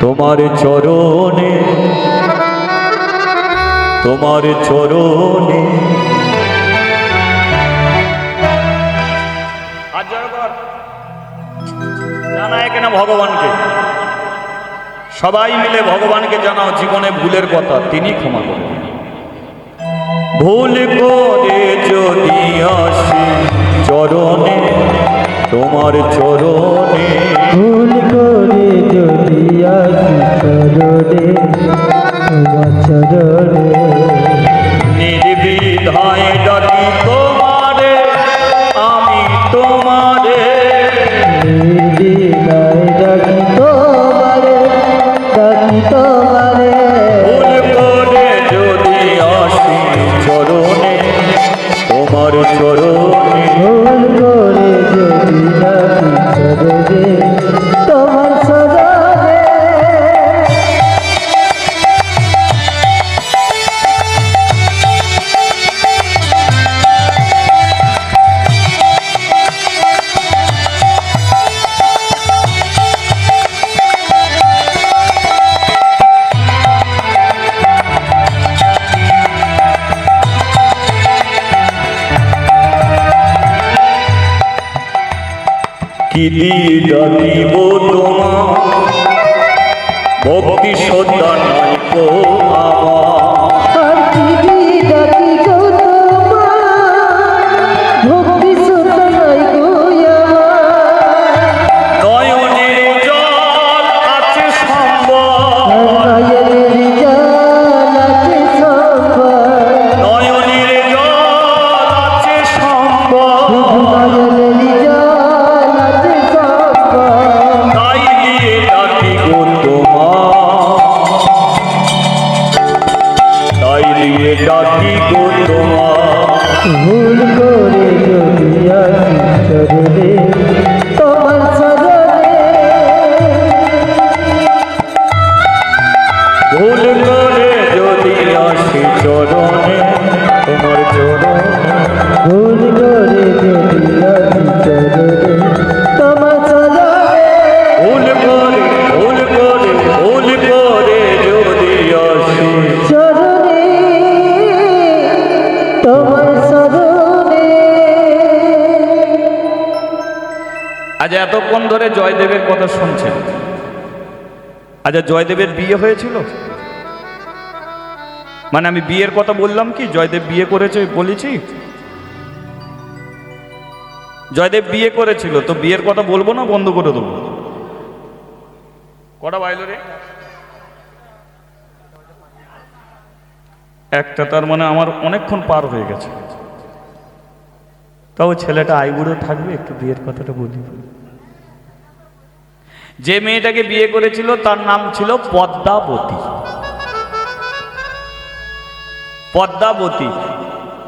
তোমার চরণে তোমার চরণে। ভগবানকে। সবাই মিলে ভগবানকে জানাও, জীবনে ভুলের কথা তিনি ক্ষমা করবেন ভুল করে যদি আসি চরণে তোমার চরণে। ভুল করে যদি আসি চরণে তোমার চরণে। কি ডাকিব তোমার? ভক্তি শ্রদ্ধা গো আমার। আচ্ছা জয়দেবের বিয়ে হয়েছিল? মানে আমি বিয়ের কথা বললাম কি? জয়দেব বিয়ে করেছে বলেছি? জয়দেব বিয়ে করেছিল তো বিয়ের কথা বলব না বন্ধ করে দেবো? কটা বাইল রে? একটা তার মানে আমার অনেকক্ষণ পার হয়ে গেছে। তাও ছেলেটা আইবুড়ো থাকবে একটু বিয়ের কথাটা বলি। যে মেয়েটাকে বিয়ে করেছিল, তার নাম ছিল পদ্মাবতী। পদ্মাবতী।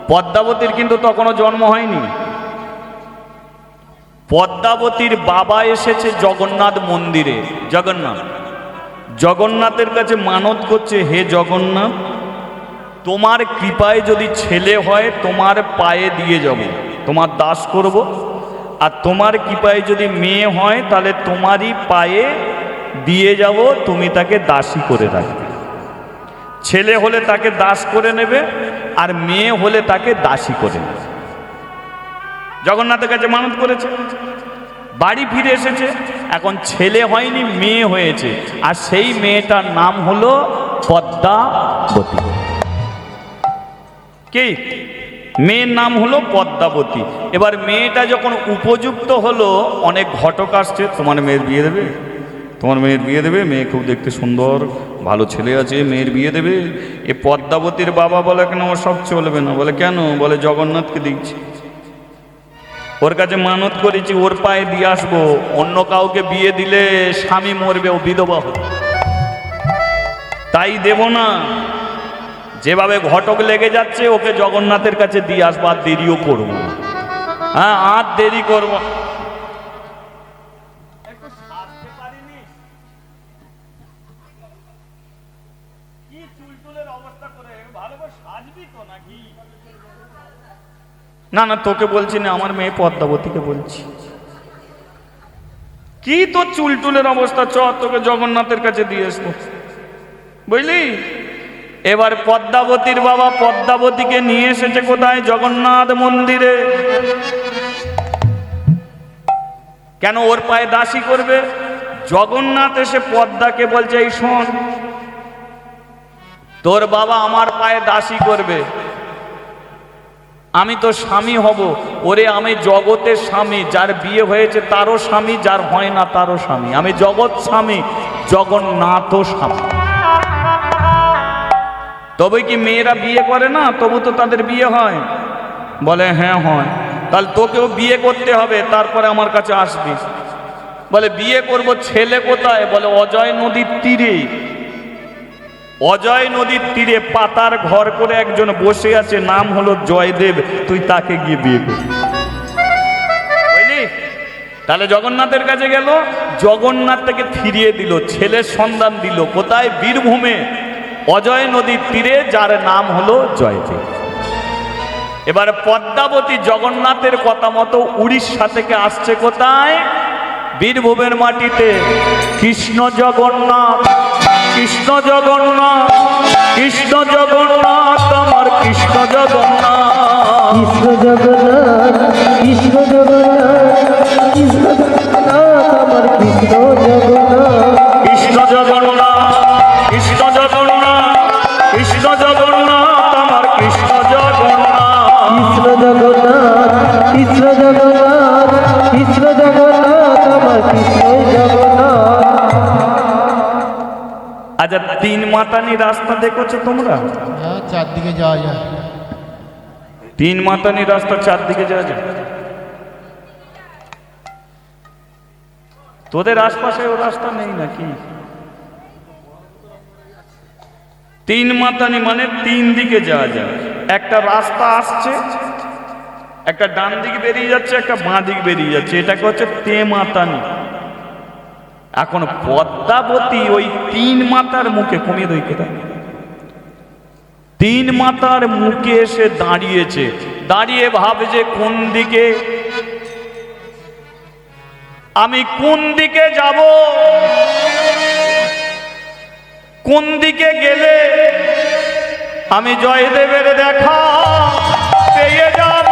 পদ্মাবতীর কিন্তু তখনও জন্ম হয়নি। পদ্মাবতীর বাবা এসেছে জগন্নাথ মন্দিরে। জগন্নাথ। জগন্নাথের কাছে মানত করছে, হে জগন্নাথ, তোমার কৃপায় যদি ছেলে হয়, তোমার পায়ে দিয়ে যাব। তোমার দাস করব আর তোমার কৃপায় যদি মেয়ে হয়, তাহলে তোমারই পায়ে দিয়ে যাব, তুমি তাকে দাসী করে রাখবে। ছেলে হলে তাকে দাস করে নেবে, আর মেয়ে হলে তাকে দাসী করে নেবে। জগন্নাথের কাছে মানত করেছে। বাড়ি ফিরে এসেছে, এখন ছেলে হয়নি, মেয়ে হয়েছে। আর সেই মেয়েটার নাম হলো পদ্মাবতী। কি? মেয়ের নাম হলো পদ্মাবতী। এবার মেয়েটা যখন উপযুক্ত হলো, অনেক ঘটক আসছে, তোমার মেয়ের বিয়ে দেবে? তোমার মেয়ের বিয়ে দেবে, মেয়ে খুব দেখতে সুন্দর, ভালো ছেলে আছে, মেয়ের বিয়ে দেবে। এ পদ্মাবতীর বাবা বলে কেন ও সব চলবে না? বলে কেন? বলে জগন্নাথকে দিচ্ছি ওর কাছে মানত করেছি, ওর পায়ে দিয়ে আসব। অন্য কাউকে বিয়ে দিলে স্বামী মরবে ও বিধবা হবে তাই দেব না। যেভাবে ঘটক লেগে যাচ্ছে ওকে জগন্নাথের কাছে দিয়ে আসব আর দেরিও করব। হ্যাঁ আর দেরি করব না। না তোকে বলছি না আমার মেয়ে পদ্মাবতীকে বলছি। কি তো চুলটুলের অবস্থা? চ তোকে জগন্নাথের কাছে দিয়ে আসব। বুঝলি? এবার পদ্মাবতীর বাবা পদ্মাবতীকে নিয়ে এসেছে কোথায়? জগন্নাথ মন্দিরে। কেন ওর পায়ে দাসী করবে? জগন্নাথ এসে পদ্মাকে বলছে, এই শোন, তোর বাবা আমার পায়ে দাসী করবে। আমি তো স্বামী হব। ওরে, আমি জগতের স্বামী। যার বিয়ে হয়েছে তারও স্বামী, যার হয় না তারও স্বামী। আমি জগৎ স্বামী, জগন্নাথও স্বামী। তবে কি মেয়েরা বিয়ে করে না? তবু তো তাদের বিয়ে হয়। বলে হ্যাঁ হয়। তাহলে তোকেও বিয়ে করতে হবে, তারপরে আমার কাছে আসবি। বলে, বিয়ে করব ছেলে কোথায়? বলে, অজয় নদীর তীরে। অজয় নদীর তীরে পাতার ঘর করে একজন বসে আছে, নাম হলো জয়দেব। তুই তাকে গিয়ে বিয়ে করবি তাহলে জগন্নাথের কাছে গেল, জগন্নাথ তাকে ফিরিয়ে দিল, ছেলের সন্ধান দিল। কোথায়? বীরভূমে। অজয় নদীর তীরে যার নাম হলো জয়দেব এবার পদ্মাবতী জগন্নাথের কথা মতো উড়িষ্যা থেকে আসছে কোথায়? বীরভূমের মাটিতে। কৃষ্ণ জগন্নাথ কৃষ্ণ জগন্নাথ কৃষ্ণ জগন্নাথ আমার কৃষ্ণ জগন্নাথ। কৃষ্ণ জগন্নাথ কৃষ্ণ জগন্নাথ কৃষ্ণ জগন্নাথ আমার কৃষ্ণ জগন্নাথ। কৃষ্ণ জগন্নাথ। মাতানি রাস্তা দেখেছ তোমরা? হ্যাঁ চারদিকে যাওয়া যায়। তিন মাতানি রাস্তা চারদিকে যাওয়া যায়। তোদের আশপাশে ও রাস্তা নেই নাকি? তিন মাতানি মানে তিন দিকে যাওয়া যায়। একটা রাস্তা আসছে একটা ডান দিকে বেরিয়ে যাচ্ছে একটা বাঁ দিকে বেরিয়ে যাচ্ছে। এটাকে হচ্ছে তে মাতানি। এখন পদ্মাবতী ওই তিন মাতার মুখে কমিয়ে দই কেটে তিন মাতার মুখে এসে দাঁড়িয়েছে। দাঁড়িয়ে ভাবছে কোন দিকে? আমি কোন দিকে যাব? কোন দিকে গেলে? আমি জয়দেবের দেখা পেয়ে যাব।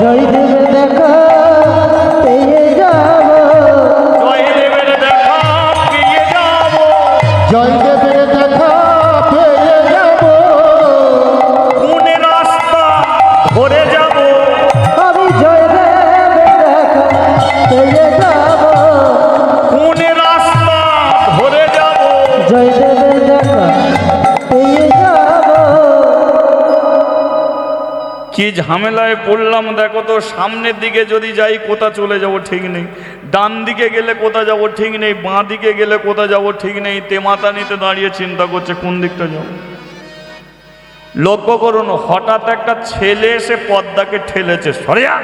জয়দেবের দেখা জয়দেবের কি ঝামেলায় পড়লাম, দেখো তো, সামনের দিকে যদি যাই, কোথা চলে যাব ঠিক নেই। ডান দিকে গেলে কোথা যাব ঠিক নেই, বাঁ দিকে গেলে কোথা যাব ঠিক নেই। তেমাতা নিতে দাঁড়িয়ে চিন্তা করছে, কোন দিকটা যাব। লক্ষ্য করুন, হঠাৎ একটা ছেলে এসে পদ্মাকে ঠেলেছে সরিয়া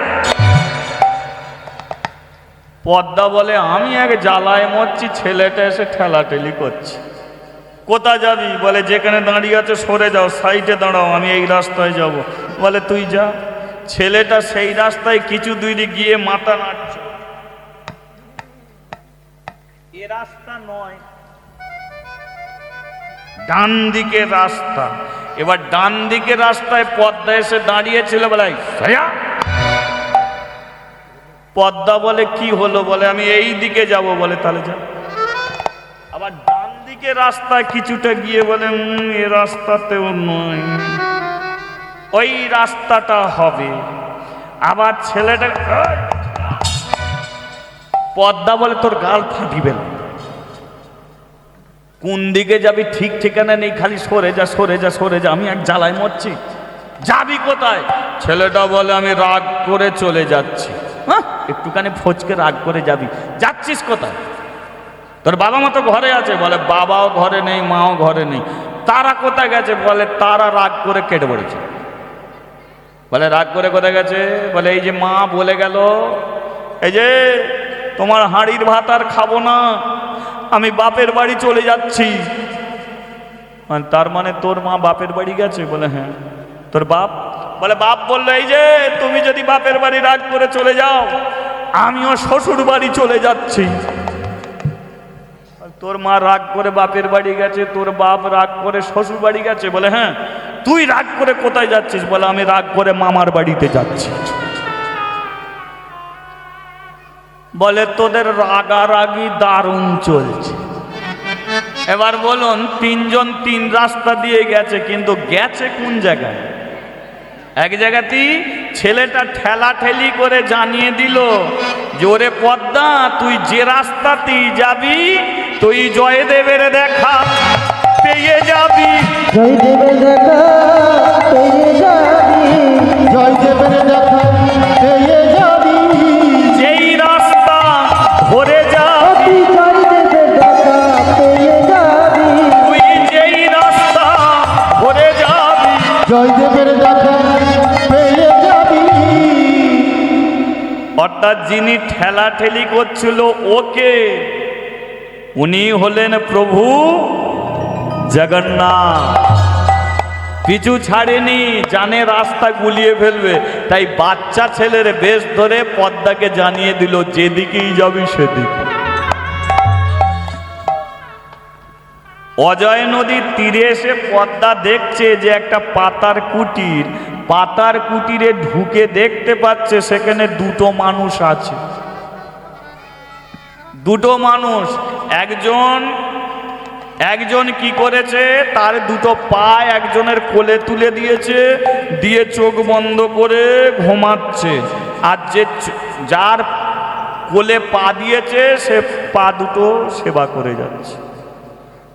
পদ্মা বলে, আমি এক জ্বালায় মরছি, ছেলেটা এসে ঠেলাঠেলি করছে। কোথা যাবি? বলে যেখানে দাঁড়িয়ে আছে সরে যাও সাইডে দাঁড়াও আমি এই রাস্তায় যাব। বলে তুই যা। ছেলেটা সেই রাস্তায় কিছু দূরে গিয়ে মাথা নাড়ছে। এ রাস্তা নয় ডান দিকে রাস্তা। এবার ডান দিকে রাস্তায় পদ্মা এসে দাঁড়িয়েছিল বলে "এই, সয়া!" পদ্মা বলে কি হলো? বলে আমি এই দিকে যাব। বলে তাহলে যা। আবার দিকে রাস্তায় কিছুটা গিয়ে বলে "উম, এ রাস্তাতেও নয়। ওই রাস্তাটা হবে। আবার ছেলেটা পদ্মা বলে তোর গাল ফাটিবে না। কোন দিকে যাবি ঠিক ঠিকানা নেই খালি সরে যা সরে যা সরে যা। আমি এক জ্বালায় মরছি। যাবি কোথায়? ছেলেটা বলে আমি রাগ করে চলে যাচ্ছি। হ্যাঁ একটুখানি ফচকে রাগ করে যাবি। যাচ্ছিস কোথায়? তোর বাবা মা তো ঘরে আছে, বলে বাবাও ঘরে নেই, মাও ঘরে নেই। তারা কোথায় গেছে? বলে তারা রাগ করে কেটে পড়েছে। বলে রাগ করে কোথায় গেছে? বলে এই যে মা বলে গেল, এই যে তোমার হাঁড়ির ভাত আর খাব না, আমি বাপের বাড়ি চলে যাচ্ছি। তার মানে তোর মা বাপের বাড়ি গেছে? বলে হ্যাঁ। তোর বাপ? বলে, বাপ বলল, এই যে তুমি যদি বাপের বাড়ি রাগ করে চলে যাও, আমিও শ্বশুর বাড়ি চলে যাচ্ছি। তোর মা রাগ করে বাপের বাড়ি গেছে, তোর বাপ রাগ করে শ্বশুর বাড়ি গেছে, বলে হ্যাঁ তুই রাগ করে কোথায় যাচ্ছিস? বলে, আমি রাগ করে মামার বাড়িতে যাচ্ছি। বলে, তোদের রাগারাগি দারুণ চলছে। এবার বলুন, তিনজন তিন রাস্তা দিয়ে গেছে, কিন্তু গেছে কোন জায়গায়? এক জায়গাতেই ছেলেটা ঠেলা ঠেলি করে জানিয়ে দিল, জোরে পদ্মা, তুই যে রাস্তাতেই যাবি তুই জয়দেবের দেখা পেয়ে যাবি। জয় দেবে দেখা পেয়ে যাবি। জয় দেবের দেখা পেয়ে যাবি। যেই রাস্তা ধরে যাবি তুই জয় দেবে দেখা পেয়ে যাবি। তুই যেই রাস্তা ধরে যাবি জয় দেবের দেখা পেয়ে যাবি। অর্থাৎ যিনি ঠেলা ঠেলি করছিল ওকে উনি হলেন প্রভু জগন্নাথ। পিছু ছাড়েনি, জানে রাস্তা গুলিয়ে ফেলবে। তাই বাচ্চা ছেলের বেশ ধরে পদ্মাকে জানিয়ে দিল, যেদিকেই যাবি সেদিকে। অজয় নদীর তীরে এসে পদ্মা দেখছে যে একটা পাতার কুটির। পাতার কুটিরে ঢুকে দেখতে পাচ্ছে সেখানে দুটো মানুষ আছে। দুটো মানুষ, একজন একজন কি করেছে? তার দুটো পা একজনের কোলে তুলে দিয়েছে, দিয়ে চোখ বন্ধ করে ঘুমাচ্ছে। আর যে যার কোলে পা দিয়েছে, সে পা দুটো সেবা করে যাচ্ছে।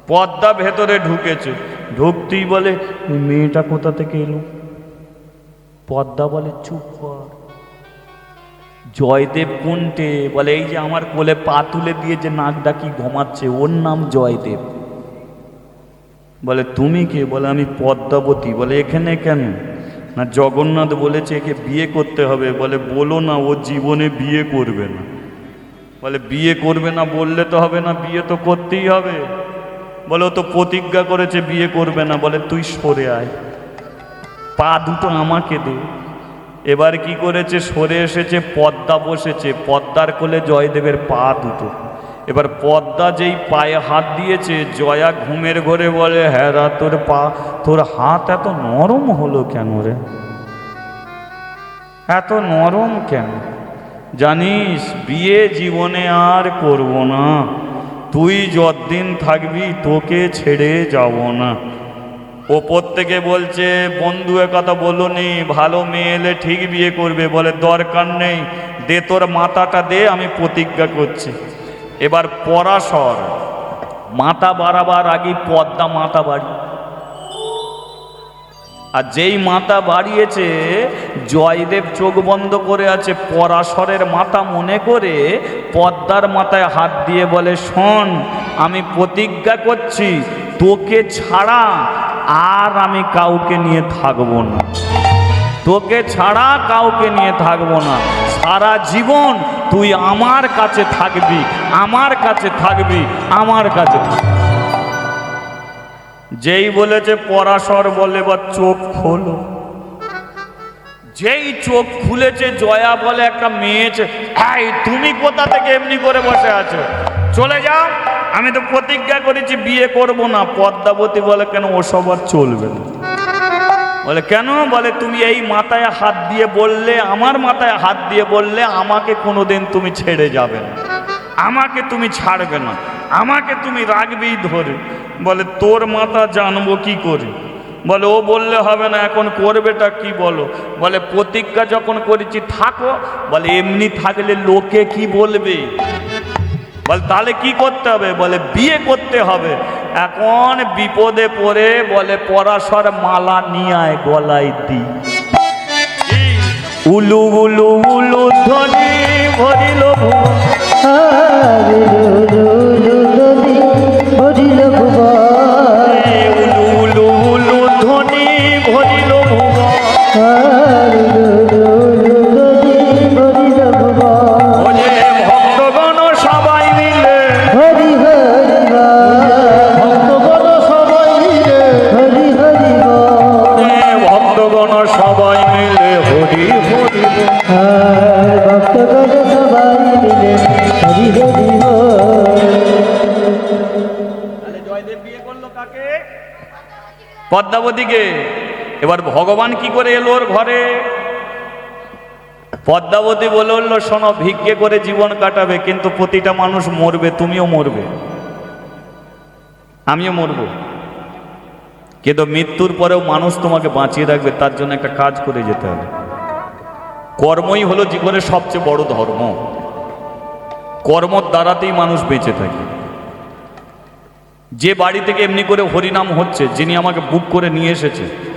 পদ্মা ভেতরে ঢুকেছে। ঢুকতেই বলে মেয়েটা কোথা থেকে এলো? পদ্মা বলে, চুপ কর। জয়দেব কোনটে? বলে, এই যে আমার কোলে পা তুলে দিয়ে যে নাক ডাকি ঘুমাচ্ছে, ওর নাম জয়দেব। বলে, তুমি কে? বলে, আমি পদ্মাবতী। বলে, এখানে কেন? না, জগন্নাথ বলেছে, একে বিয়ে করতে হবে। বলে, বলো না, ও জীবনে বিয়ে করবে না। বলে, বিয়ে করবে না বললে তো হবে না, বিয়ে তো করতেই হবে। বলে, ও তো প্রতিজ্ঞা করেছে বিয়ে করবে না। বলে, তুই সরে আয়। পা দুটো আমাকে দে। এবার কি করেছে? সরে এসেছে, পদ্মা বসেছে। পদ্মার কোলে জয়দেবের পা দুটো। এবার পদ্মা যেই পায়ে হাত দিয়েছে, জয়া ঘুমের ঘরে বলে হ্যাঁ তোর পা, তোর হাত এত নরম হলো কেন রে? এত নরম কেন? জানিস, বিয়ে জীবনে আর করব না। তুই যতদিন থাকবি, তোকে ছেড়ে যাব না। ওপর থেকে বলছে, বন্ধু কথা বলুনি, ভালো মেয়ে এলে ঠিক বিয়ে করবে। বলে, দরকার নেই, দে তোর মাথাটা দে, আমি প্রতিজ্ঞা করছি। এবার পরাশর, মাথা বাড়াবার আগে পদ্মা মাথা বাড়ি। আর যেই মাথা বাড়িয়েছে, জয়দেব চোখ বন্ধ করে আছে, পরাশরের মাথা মনে করে পদ্মার মাথায় হাত দিয়ে বলে, শোন, আমি প্রতিজ্ঞা করছি, তোকে ছাড়া আর আমি কাউকে নিয়ে থাকব না। তোকে ছাড়া কাউকে নিয়ে থাকব না। সারা জীবন তুই আমার কাছে থাকবি, আমার কাছে থাকবি, আমার কাছে থাকবি। যেই বলেছে পরাশর বলে বা চোখ খোলো। যেই চোখ খুলেছে জয়া বলে একটা মেয়ে ছে- এই, তুমি কোথা থেকে এমনি করে বসে আছো? চলে যাও। আমি তো প্রতিজ্ঞা করেছি, বিয়ে করব না। পদ্মাবতী বলে, কেন ওসব আর চলবে না? বলে, কেন? বলে, তুমি এই মাথায় হাত দিয়ে বললে, আমার মাথায় হাত দিয়ে বললে, আমাকে কোনোদিন তুমি ছেড়ে যাবে না। আমাকে তুমি ছাড়বে না। আমাকে তুমি রাখবেই ধরে। বলে, তোর মাথা জানব কি করে? বলে, ও বললে হবে না, এখন করবেটা কি বলো? বলে, প্রতিজ্ঞা যখন করেছি, থাকো। বলে, এমনি থাকলে লোকে কি বলবে? বল, তাহলে কি করতে হবে? বলে, বিয়ে করতে হবে। এখন বিপদে পড়ে, বলে, পরাশর মালা নিয়ে আয় গলায় দি উলু উলু উলু ধরি ভরিল। এবার ভগবান কি করে এলো ওর ঘরে? পদ্মাবতী বলে উঠল, শোনো, ভিক্ষে করে জীবন কাটাবে, কিন্তু প্রতিটা মানুষ মরবে, তুমিও মরবে। আমিও মরব। কিন্তু মৃত্যুর পরেও মানুষ তোমাকে বাঁচিয়ে রাখবে, তার জন্য একটা কাজ করে যেতে হবে। কর্মই হলো জীবনের সবচেয়ে বড় ধর্ম। কর্মর দ্বারাতেই মানুষ বেঁচে থাকে। যে বাড়ি থেকে এমনি করে হরিনাম হচ্ছে, যিনি আমাকে বুক করে নিয়ে এসেছে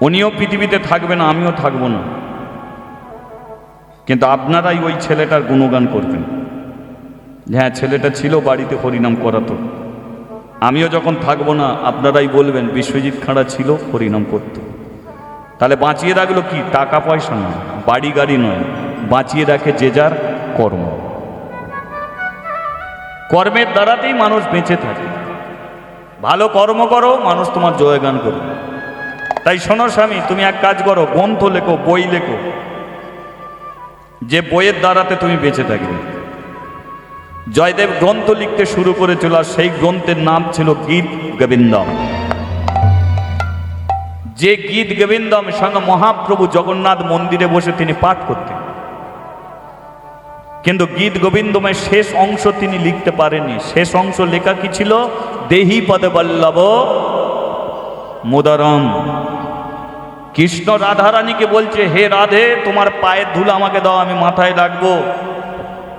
উনিও পৃথিবীতে থাকবে না, আমিও থাকব না। কিন্তু আপনারাই ওই ছেলেটার গুণগান করবেন। হ্যাঁ ছেলেটা ছিল বাড়িতে হরিনাম করাতো। আমিও যখন থাকব না, আপনারাই বলবেন, বিশ্বজিৎ খাঁড়া ছিল, হরিনাম করত। তাহলে বাঁচিয়ে রাখল কি? টাকা পয়সা নয়, বাড়ি গাড়ি নয়, বাঁচিয়ে রাখে যে যার কর্ম। কর্মের দ্বারাতেই মানুষ বেঁচে থাকে। ভালো কর্ম করো, মানুষ তোমার জয়গান করবে। তাই শোনো স্বামী, তুমি এক কাজ করো, গ্রন্থ লেখো, বই লেখো। যে বইয়ের দ্বারাতে তুমি বেঁচে থাকবে। জয়দেব গ্রন্থ লিখতে শুরু করেছিল, আর সেই গ্রন্থের নাম ছিল গীত গোবিন্দম। যে গীত গোবিন্দম সঙ্গে মহাপ্রভু জগন্নাথ মন্দিরে বসে তিনি পাঠ করতেন। কিন্তু গীত গোবিন্দমের শেষ অংশ তিনি লিখতে পারেননি। শেষ অংশ লেখা কি ছিল? দেহি পদে বল্লভ মুদারম। কৃষ্ণ রাধারানীকে বলছে, হে রাধে, তোমার পায়ের ধুলো আমাকে দাও, আমি মাথায় রাখব।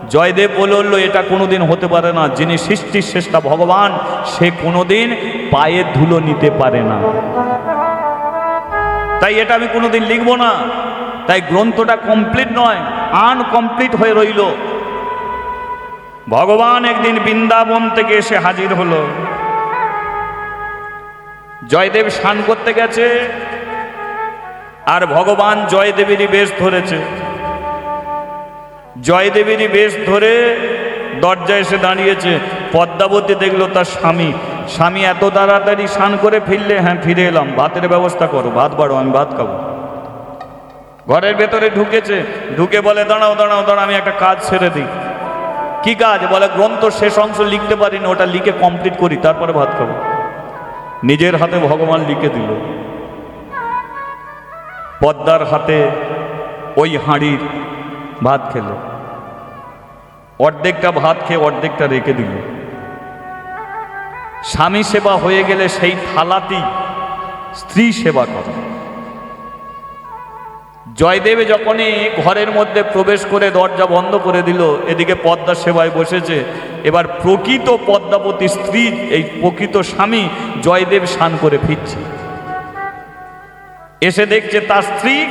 জয়দেব বলে উঠল, এটা কোনোদিন হতে পারে না। যিনি সৃষ্টির শ্রেষ্ঠা ভগবান, সে কোনোদিন পায়ের ধুলো নিতে পারে না। তাই এটা আমি কোনোদিন লিখব না। তাই গ্রন্থটা কমপ্লিট নয়, আনকমপ্লিট হয়ে রইল। ভগবান একদিন বৃন্দাবন থেকে এসে হাজির হলো। জয়দেব স্নান করতে গেছে। আর ভগবান জয়দেবেরই বেশ ধরেছে। জয়দেবেরই বেশ ধরে দরজায় এসে দাঁড়িয়েছে। পদ্মাবতী দেখল তার স্বামী। স্বামী এত তাড়াতাড়ি স্নান করে ফিরলে হ্যাঁ ফিরে এলাম। ভাতের ব্যবস্থা করো। ভাত বাড়ো, আমি ভাত খাব। ঘরের ভেতরে ঢুকেছে। ঢুকে বলে, দাঁড়াও দাঁড়াও দাঁড়াও, আমি একটা কাজ ছেড়ে দিই। কি কাজ? বলে, গ্রন্থ শেষ অংশ লিখতে পারিনি, ওটা লিখে কমপ্লিট করি, তারপরে ভাত খাব। নিজের হাতে ভগবান লিখে দিল। পদ্মার হাতে ওই হাঁড়ির ভাত খেল। অর্ধেকটা ভাত খেয়ে অর্ধেকটা রেখে দিল। স্বামী সেবা হয়ে গেলে সেই থালাতেই স্ত্রী সেবা করে। জয়দেবে যখনই ঘরের মধ্যে প্রবেশ করে দরজা বন্ধ করে দিল, এদিকে পদ্মা সেবায় বসেছে। এবার প্রকৃত পদ্মাবতী স্ত্রী, এই প্রকৃত স্বামী জয়দেব স্নান করে ফিরছে। এসে দেখছে তার স্ত্রী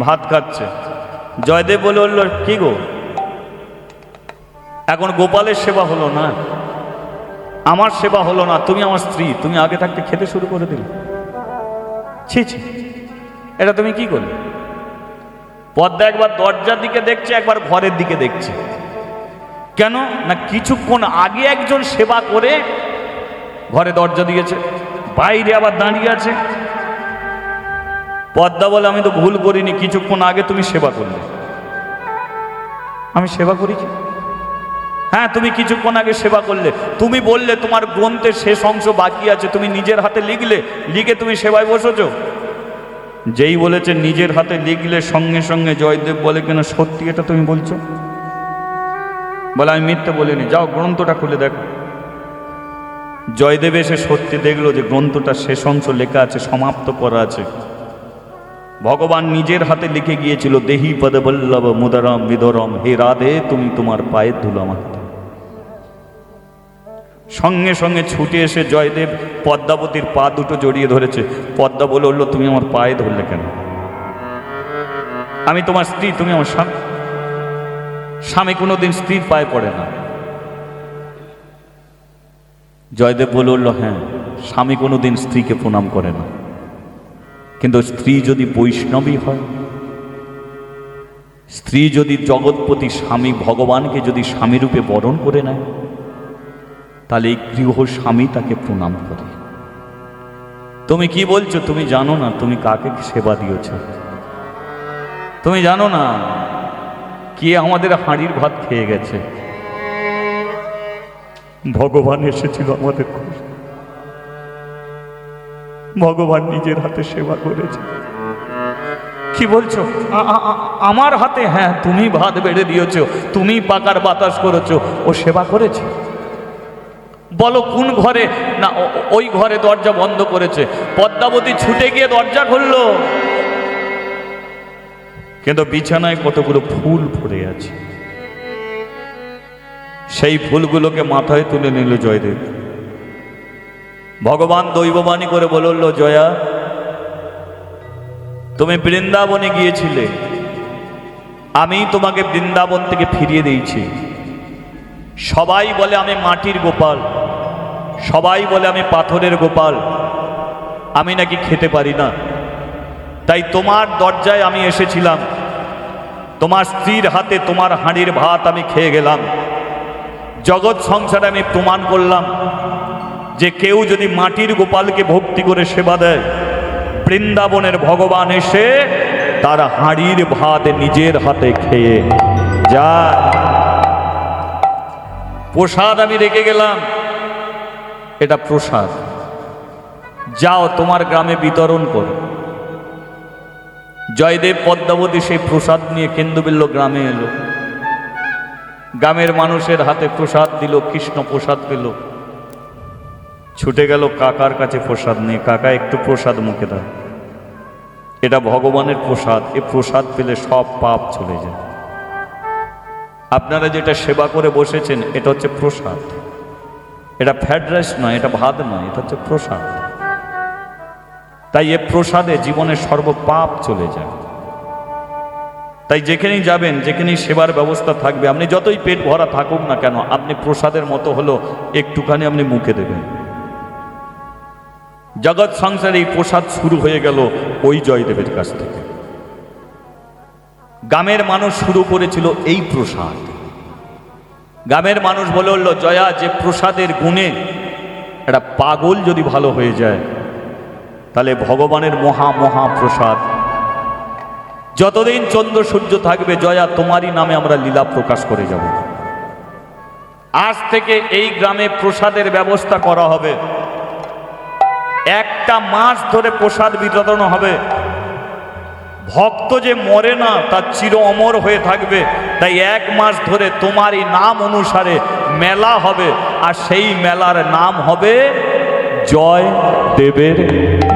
ভাত খাচ্ছে। জয়দেব বলে বলল কি গো? এখন গোপালের সেবা হলো না। আমার সেবা হলো না, তুমি আমার স্ত্রী, তুমি আগে থাকতে খেতে শুরু করে দিলে। ছি ছি, এটা তুমি কি করলে? পদ্মা একবার দরজার দিকে দেখছে, একবার ঘরের দিকে দেখছে। কেন? না কিছুক্ষণ আগে একজন সেবা করে ঘরে দরজা দিয়েছে, বাইরে আবার দাঁড়িয়ে আছে। পদ্মা বলে, আমি তো ভুল করিনি, কিছুক্ষণ আগে তুমি সেবা করলে। আমি সেবা করেছি হ্যাঁ তুমি কিছুক্ষণ আগে সেবা করলে। তুমি বললে তোমার গ্রন্থের শেষ অংশ বাকি আছে, তুমি নিজের হাতে লিখলে, লিখে তুমি সেবায় বসেছো। যেই বলেছে নিজের হাতে লিখলে সঙ্গে সঙ্গে জয়দেব বলে কেন সত্যি এটা তুমি বলছো? বলে, আমি মিথ্যে বলিনি। যাও, গ্রন্থটা খুলে দেখো। জয়দেব এসে সত্যি দেখল যে গ্রন্থটা শেষ অংশ লেখা আছে, সমাপ্ত করা আছে। ভগবান নিজের হাতে লিখে গিয়েছিল, দেহি পদে বল্লভ মুদারাম বিদরম, হে রাধে, তুমি তোমার পায়ের ধুলো হাতে। সঙ্গে সঙ্গে ছুটে এসে জয়দেব পদ্মাবতীর পা দুটো জড়িয়ে ধরেছে। পদ্মা বলে উঠল, তুমি আমার পায়ে ধরলে কেন? আমি তোমার স্ত্রী, তুমি আমার স্বামী। স্বামী কোনোদিন স্ত্রীর পায়ে পড়ে না। জয়দেব বলে উঠল হ্যাঁ স্বামী কোনোদিন স্ত্রীকে প্রণাম করে না। কিন্তু স্ত্রী যদি বৈষ্ণবী হয়, স্ত্রী যদি জগৎপতি স্বামী ভগবানকে যদি স্বামীরূপে বরণ করে নেয় তাহলে এই গৃহ স্বামী তাকে প্রণাম করে। তুমি কি বলছো? তুমি জানো না তুমি কাকে সেবা দিয়েছ। তুমি জানো না কে আমাদের হাঁড়ির ভাত খেয়ে গেছে। ভগবান এসেছিল আমাদের। ভগবান নিজের হাতে সেবা করেছে। কি বলছো? আমার হাতে হ্যাঁ তুমি ভাত বেড়ে দিয়েছ, তুমি পাকার বাতাস করেছ, ও সেবা করেছে? বলো কোন ঘরে? না ওই ঘরে দরজা বন্ধ করেছে। পদ্মাবতী ছুটে গিয়ে দরজা খুললো। কিন্তু বিছানায় কতগুলো ফুল পড়ে আছে। সেই ফুলগুলোকে মাথায় তুলে নিল জয়দেব। ভগবান দৈববাণী করে বলল, জয়া, তুমি বৃন্দাবনে গিয়েছিলে। আমি তোমাকে বৃন্দাবন থেকে ফিরিয়ে দিয়েছি। সবাই বলে, আমি মাটির গোপাল। সবাই বলে আমি পাথরের গোপাল। আমি নাকি খেতে পারি না। তাই তোমার দরজায় আমি এসেছিলাম। তোমার স্ত্রীর হাতে তোমার হাঁড়ির ভাত আমি খেয়ে গেলাম। জগৎ সংসারে আমি প্রমাণ করলাম যে কেউ যদি মাটির গোপালকে ভক্তি করে সেবা দেয়, বৃন্দাবনের ভগবান এসে তার হাঁড়ির ভাত নিজের হাতে খেয়ে যায়। প্রসাদ আমি রেখে গেলাম। এটা প্রসাদ। যাও তোমার গ্রামে বিতরণ করো। জয়দেব পদ্মাবতী সেই প্রসাদ নিয়ে কেন্দ্রবিল্ল গ্রামে এলো। গ্রামের মানুষের হাতে প্রসাদ দিল, কৃষ্ণ প্রসাদ পেল। ছুটে গেল কাকার কাছে প্রসাদ নেই কাকা, একটু প্রসাদ মুখে দেয় এটা ভগবানের প্রসাদ। এ প্রসাদ পেলে সব পাপ চলে যায়। আপনারা যেটা সেবা করে বসেছেন, এটা হচ্ছে প্রসাদ। এটা ফ্যাড রাইস নয়, এটা ভাত নয়, এটা হচ্ছে প্রসাদ। তাই এ প্রসাদে জীবনের সর্বপাপ চলে যায়। তাই যেখানেই যাবেন, যেখানেই সেবার ব্যবস্থা থাকবে, আপনি যতই পেট ভরা থাকুক না কেন, আপনি প্রসাদের মতো হলো একটুখানি আপনি মুখে দেবেন। জগৎ সংসারে এই প্রসাদ শুরু হয়ে গেল ওই জয়দেবের কাছ থেকে। গ্রামের মানুষ শুরু করেছিল এই প্রসাদ। গ্রামের মানুষ বলে উঠল, জয়া, যে প্রসাদের গুণে একটা পাগল যদি ভালো হয়ে যায়, তাহলে ভগবানের মহা মহা প্রসাদ। যতদিন চন্দ্র সূর্য থাকবে, জয়া, তোমারই নামে আমরা লীলা প্রকাশ করে যাব। আজ থেকে এই গ্রামে প্রসাদের ব্যবস্থা করা হবে। একটা মাস ধরে প্রসাদ বিতরণ হবে। ভক্ত যে মরে না তার চির অমর হয়ে থাকবে। তাই এক মাস ধরে তোমারই নাম অনুসারে মেলা হবে, আর সেই মেলার নাম হবে জয় দেবের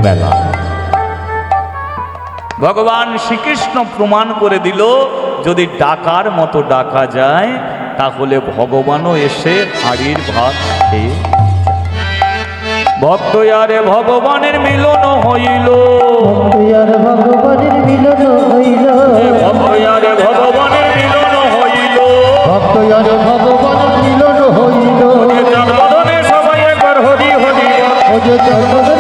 মেলা। ভগবান শ্রীকৃষ্ণ প্রমাণ করে দিল, যদি ডাকার মতো ডাকা যায়, তাহলে ভগবানও এসে হাড়ির ভাত খেয়ে ভক্ত আরে ভগবানের মিলন হইল। ভক্ত আরে ভগবানের মিলন হইল। ভক্ত আরে ভগবানের মিলন হইল। ভক্ত আরে ভগবানের মিলন হইল। ওজে সবাই একবার হরি হরি।